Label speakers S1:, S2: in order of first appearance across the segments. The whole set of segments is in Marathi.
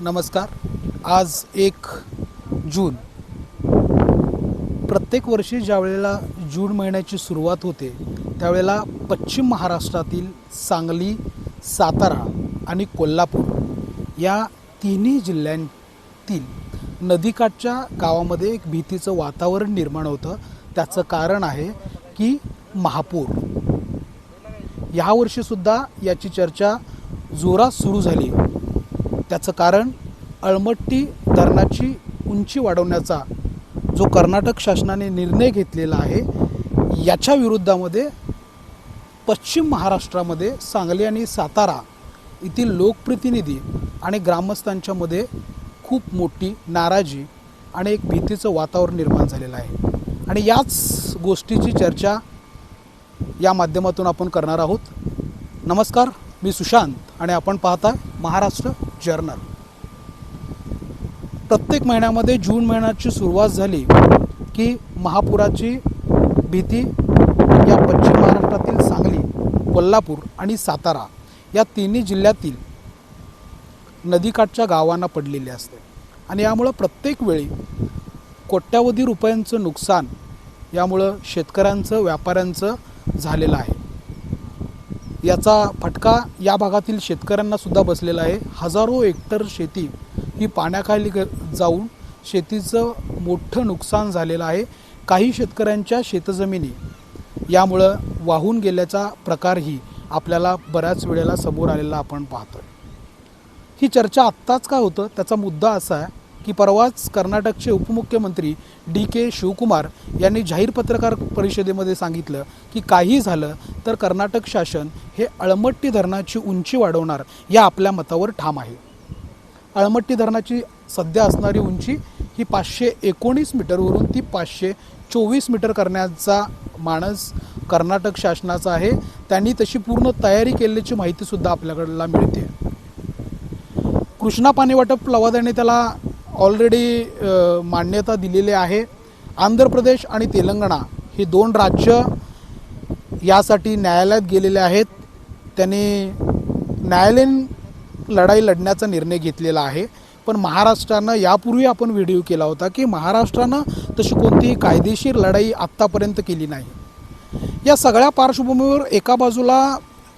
S1: नमस्कार. आज एक जून. प्रत्येक वर्षी ज्या वेळेला जून महिन्याची सुरुवात होते त्यावेळेला पश्चिम महाराष्ट्रातील सांगली सातारा आणि कोल्हापूर या तिन्ही जिल्ह्यांतील नदीकाठच्या गावामध्ये एक भीतीचं वातावरण निर्माण होतं. त्याचं कारण आहे की महापूर. ह्यावर्षीसुद्धा याची चर्चा जोरात सुरू झाली. त्याचं कारण अळमट्टी धरणाची उंची वाढवण्याचा जो कर्नाटक शासनाने निर्णय घेतलेला आहे याच्या विरुद्धामध्ये पश्चिम महाराष्ट्रामध्ये सांगली आणि सातारा येथील लोकप्रतिनिधी आणि ग्रामस्थांच्यामध्ये खूप मोठी नाराजी आणि एक भीतीचं वातावरण निर्माण झालेलं आहे. आणि याच गोष्टीची चर्चा या माध्यमातून आपण करणार आहोत. नमस्कार मी सुशांत आणि आपण पाहता महाराष्ट्र जर्नल. प्रत्येक महिन्यामध्ये जून महिन्याची सुरुवात झाली की महापुराची भीती या पश्चिम महाराष्ट्रातील सांगली कोल्हापूर आणि सातारा या तिन्ही जिल्ह्यातील नदीकाठच्या गावांना पडलेली असते. आणि यामुळं प्रत्येक वेळी कोट्यावधी रुपयांचं नुकसान यामुळं शेतकऱ्यांचं व्यापाऱ्यांचं झालेलं आहे. याचा फटका या भागातील शेतकऱ्यांना सुद्धा बसलेला आहे. हजारो हेक्टर शेती ही पाण्याखाली ग जाऊन शेतीचं मोठं नुकसान झालेलं आहे. काही शेतकऱ्यांच्या शेतजमिनी यामुळं वाहून गेल्याचा प्रकारही आपल्याला बऱ्याच वेळेला समोर आलेला आपण पाहतो ही चर्चा आत्ताच का होतं? त्याचा मुद्दा असा आहे की परवाच कर्नाटकचे उपमुख्यमंत्री डी के शिवकुमार यांनी जाहीर पत्रकार परिषदेमध्ये सांगितलं की काही झालं तर कर्नाटक शासन हे अळमट्टी धरणाची उंची वाढवणार या आपल्या मतावर ठाम आहे. अळमट्टी धरणाची सध्या असणारी उंची ही पाचशे एकोणीस मीटरवरून ती पाचशे चोवीस मीटर करण्याचा माणस कर्नाटक शासनाचा आहे. त्यांनी तशी पूर्ण तयारी केल्याची माहितीसुद्धा आपल्याकडला मिळते. कृष्णा पाणी वाटप लवादाने त्याला ऑलरेडी मान्यता दिलेली आहे. आंध्र प्रदेश आणि तेलंगणा ही दोन राज्य यासाठी न्यायालयात गेलेले आहेत. त्यांनी न्यायालयीन लढाई लढण्याचा निर्णय घेतलेला आहे. पण महाराष्ट्रानं यापूर्वी आपण व्हिडिओ केला होता की महाराष्ट्रानं तशी कोणतीही कायदेशीर लढाई आत्तापर्यंत केली नाही. या सगळ्या पार्श्वभूमीवर एका बाजूला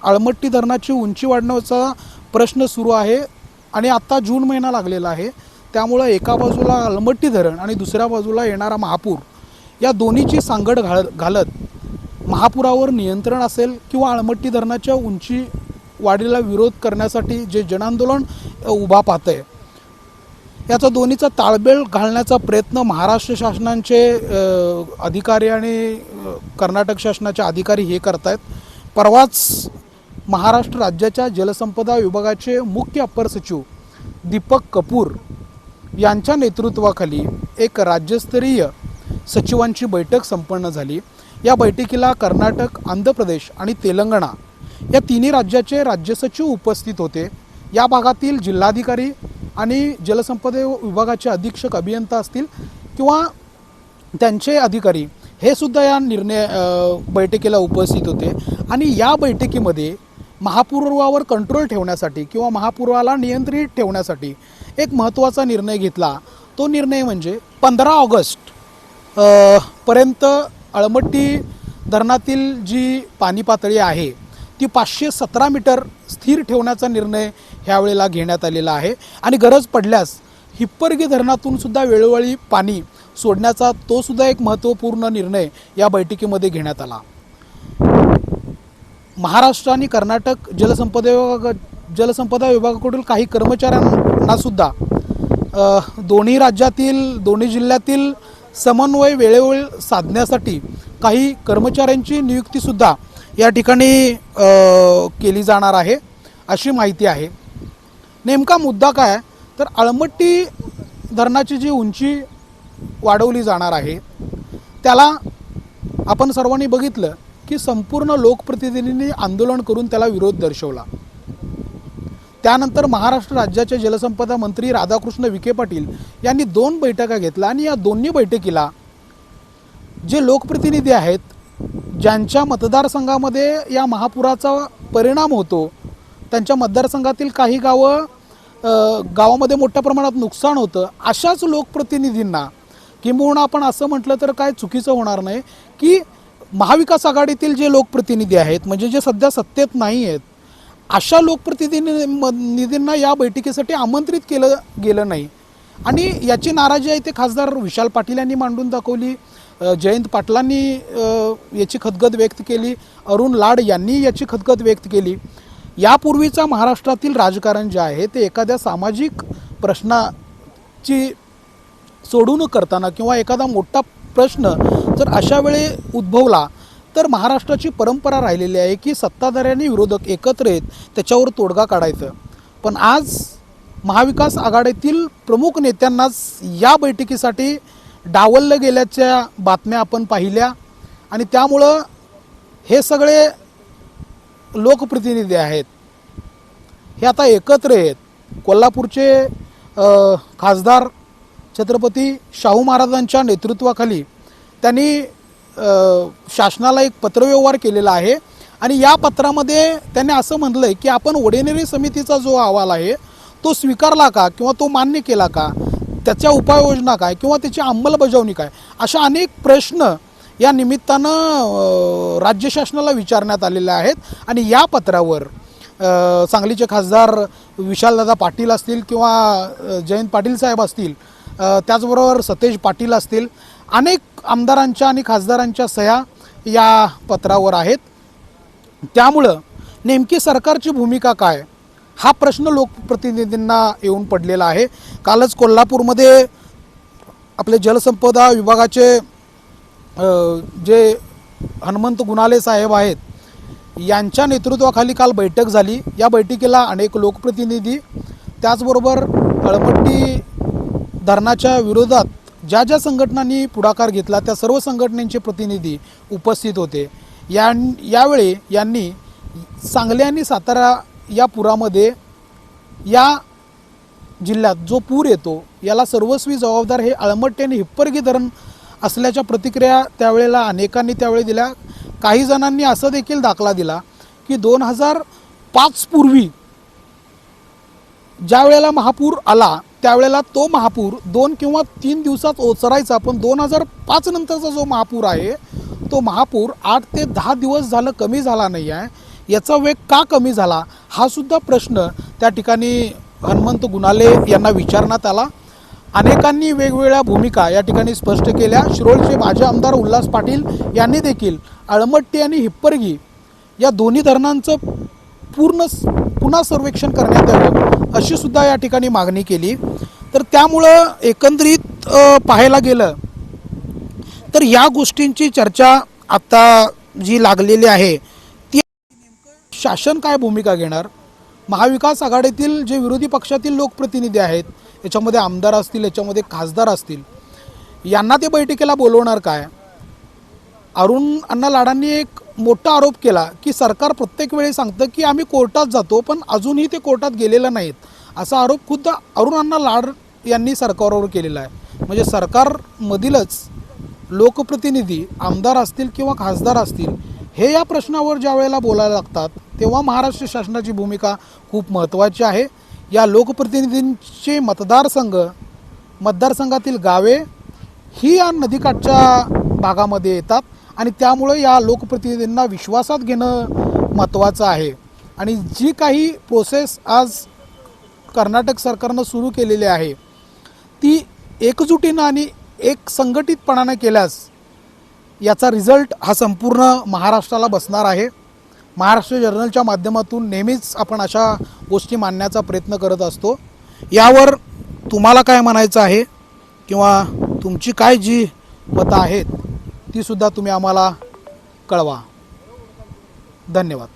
S1: आळमट्टी धरणाची उंची वाढण्याचा प्रश्न सुरू आहे आणि आत्ता जून महिना लागलेला आहे. त्यामुळं एका बाजूला अलमट्टी धरण आणि दुसऱ्या बाजूला येणारा महापूर या दोन्हीची सांगड घाल घालत महापुरावर नियंत्रण असेल किंवा आळमट्टी धरणाच्या उंची वाढीला विरोध करण्यासाठी जे जनांदोलन उभा पाहत आहे याचा दोन्हीचा ताळमेळ घालण्याचा प्रयत्न महाराष्ट्र शासनाचे अधिकारी आणि कर्नाटक शासनाचे अधिकारी हे करतायत. परवाच महाराष्ट्र राज्याच्या जलसंपदा विभागाचे मुख्य अप्पर सचिव दीपक कपूर यांच्या नेतृत्वाखाली एक राज्यस्तरीय सचिवांची बैठक संपन्न झाली. या बैठकीला कर्नाटक आंध्र प्रदेश आणि तेलंगणा या तिन्ही राज्याचे राज्य सचिव उपस्थित होते. या भागातील जिल्हाधिकारी आणि जलसंपदा विभागाचे अधीक्षक अभियंता असतील किंवा त्यांचे अधिकारी हे सुद्धा या निर्णय बैठकीला उपस्थित होते. आणि या बैठकीमध्ये महापूर्वावर कंट्रोल ठेवण्यासाठी किंवा महापूर्वाला नियंत्रित ठेवण्यासाठी एक महत्त्वाचा निर्णय घेतला. तो निर्णय म्हणजे पंधरा ऑगस्ट पर्यंत अळमट्टी धरणातील जी पाणी पातळी आहे ती पाचशे सतरा मीटर स्थिर ठेवण्याचा निर्णय ह्यावेळेला घेण्यात आलेला आहे. आणि गरज पडल्यास हिप्परगी धरणातून सुद्धा वेळोवेळी पाणी सोडण्याचा तो सुद्धा एक महत्त्वपूर्ण निर्णय या बैठकीमध्ये घेण्यात आला. महाराष्ट्र आणि कर्नाटक जलसंपदा विभाग जलसंपदा विभागाकडून काही कर्मचाऱ्यांना सुद्धा. दोन्ही राज्यातील दोन्ही जिल्ह्यातील समन्वय वेळोवेळी साधण्यासाठी काही कर्मचाऱ्यांची नियुक्तीसुद्धा या ठिकाणी केली जाणार आहे अशी माहिती आहे. नेमका मुद्दा काय? तर आळमट्टी धरणाची जी उंची वाढवली जाणार आहे त्याला आपण सर्वांनी बघितलं की संपूर्ण लोकप्रतिनिधींनी आंदोलन करून त्याला विरोध दर्शवला. त्यानंतर महाराष्ट्र राज्याचे जलसंपदा मंत्री राधाकृष्ण विखे पाटील यांनी दोन बैठका घेतल्या आणि या दोन्ही बैठकीला जे लोकप्रतिनिधी आहेत ज्यांच्या मतदारसंघामध्ये या महापुराचा परिणाम होतो त्यांच्या मतदारसंघातील काही गावं गावामध्ये मोठ्या प्रमाणात नुकसान होतं अशाच लोकप्रतिनिधींना किंबहुना आपण असं म्हटलं तर काय चुकीचं होणार नाही की महाविकास आघाडीतील जे लोकप्रतिनिधी आहेत म्हणजे जे सध्या सत्तेत नाही आहेत अशा लोकप्रतिनिधींना या बैठकीसाठी आमंत्रित केलं गेलं नाही. आणि याची नाराजी आहे ते खासदार विशाल पाटील यांनी मांडून दाखवली जयंत पाटलांनी याची खदगद व्यक्त केली अरुण लाड यांनी याची खदगद व्यक्त केली. यापूर्वीचा महाराष्ट्रातील राजकारण जे आहे ते एखाद्या सामाजिक प्रश्नाची सोडून करताना किंवा एखादा मोठा प्रश्न जर अशा वेळी उद्भवला तर महाराष्ट्राची परंपरा राहिलेली आहे की सत्ताधाऱ्यांनी विरोधक एकत्र येत त्याच्यावर तोडगा काढायचं. पण आज महाविकास आघाडीतील प्रमुख नेत्यांनाच या बैठकीसाठी डावललं गेल्याच्या बातम्या आपण पाहिल्या. आणि त्यामुळं हे सगळे लोकप्रतिनिधी आहेत. हे आता एकत्र आहेत कोल्हापूरचे खासदार छत्रपती शाहू महाराजांच्या नेतृत्वाखाली त्यांनी शासनाला एक पत्रव्यवहार केलेला आहे. आणि या पत्रामध्ये त्यांनी असं म्हटलं आहे की आपण वडेनेरी समितीचा जो अहवाल आहे तो स्वीकारला का किंवा तो मान्य केला का? त्याच्या उपाययोजना काय किंवा त्याची अंमलबजावणी काय? अशा अनेक प्रश्न या निमित्तानं राज्य शासनाला विचारण्यात आलेले आहेत. आणि या पत्रावर सांगलीचे खासदार विशालदादा पाटील असतील किंवा जयंत पाटील साहेब असतील त्याचबरोबर सतेज पाटील असतील अनेक आमदारांच्या आणि खासदारांच्या सह्या या पत्रावर आहेत. त्यामुळं नेमकी सरकारची भूमिका काय? हा प्रश्न लोकप्रतिनिधींना येऊन पडलेला आहे. कालच कोल्हापूरमध्ये आपले जलसंपदा विभागाचे जे हनुमंत गुणाले साहेब आहेत यांच्या नेतृत्वाखाली काल बैठक झाली. या बैठकीला अनेक लोकप्रतिनिधी त्याचबरोबर तळपट्टी धरणाच्या विरोधात ज्या ज्या संघटनांनी पुढाकार घेतला त्या सर्व संघटनेचे प्रतिनिधी उपस्थित होते. या यावेळी यांनी सांगली आणि सातारा या पुरामध्ये या जिल्ह्यात जो पूर येतो याला सर्वस्वी जबाबदार हे आळमट्टी आणि हिप्परगी धरण असल्याच्या प्रतिक्रिया त्यावेळेला अनेकांनी त्यावेळी दिल्या. काही जणांनी असं देखील दाखला दिला की दोन हजार पाचपूर्वी ज्या वेळेला महापूर आला त्यावेळेला तो महापूर दोन किंवा तीन दिवसात ओसरायचा पण दोन हजार पाच नंतरचा जो महापूर आहे तो महापूर आठ ते दहा दिवस झालं कमी झाला नाही आहे याचा वेग का कमी झाला? हा सुद्धा प्रश्न त्या ठिकाणी हनुमंत गुणाले यांना विचारण्यात आला. अनेकांनी वेगवेगळ्या भूमिका या ठिकाणी स्पष्ट केल्या. शिरोळचे माजी आमदार उल्हास पाटील यांनी देखील आळमट्टी आणि हिप्परगी या दोन्ही धरणांचं पूर्ण पुन्हा सर्वेक्षण करण्यात यावं अशी सुद्धा या ठिकाणी मागणी केली. तर त्यामुळं एकंदरीत पाहायला गेलं तर या गोष्टींची चर्चा आता जी लागलेली आहे ती शासन काय भूमिका घेणार? महाविकास आघाडीतील जे विरोधी पक्षातील लोकप्रतिनिधी आहेत याच्यामध्ये आमदार असतील याच्यामध्ये खासदार असतील यांना ते बैठकीला बोलवणार काय? अरुण अण्णा लाडांनी एक मोठा आरोप केला की सरकार प्रत्येक वेळी सांगतं की आम्ही कोर्टात जातो पण अजूनही ते कोर्टात गेलेलं नाहीत. असा आरोप खुद्द अरुण अण्णा लाड यांनी सरकारवर केलेला आहे. म्हणजे सरकारमधीलच लोकप्रतिनिधी आमदार असतील किंवा खासदार असतील हे या प्रश्नावर ज्या वेळेला बोलायला लागतात तेव्हा महाराष्ट्र शासनाची भूमिका खूप महत्त्वाची आहे. या लोकप्रतिनिधींचे मतदारसंघ मतदारसंघातील गावे ही या नदीकाठच्या भागामध्ये येतात. आणि त्यामुळे या लोकप्रतिनिधींना विश्वासात घेणं महत्त्वाचं आहे. आणि जी काही प्रोसेस आज कर्नाटक सरकारनं सुरू केलेली आहे ती एकजुटीनं आणि एक संघटितपणानं केल्यास याचा रिझल्ट हा संपूर्ण महाराष्ट्राला बसणार आहे. महाराष्ट्र जर्नलच्या माध्यमातून नेहमीच आपण अशा गोष्टी मांडण्याचा प्रयत्न करत असतो. यावर तुम्हाला काय म्हणायचं आहे? किंवा तुमची काय जी मतं आहेत? तीसुद्धा तुम्ही आम्हाला कळवा. धन्यवाद.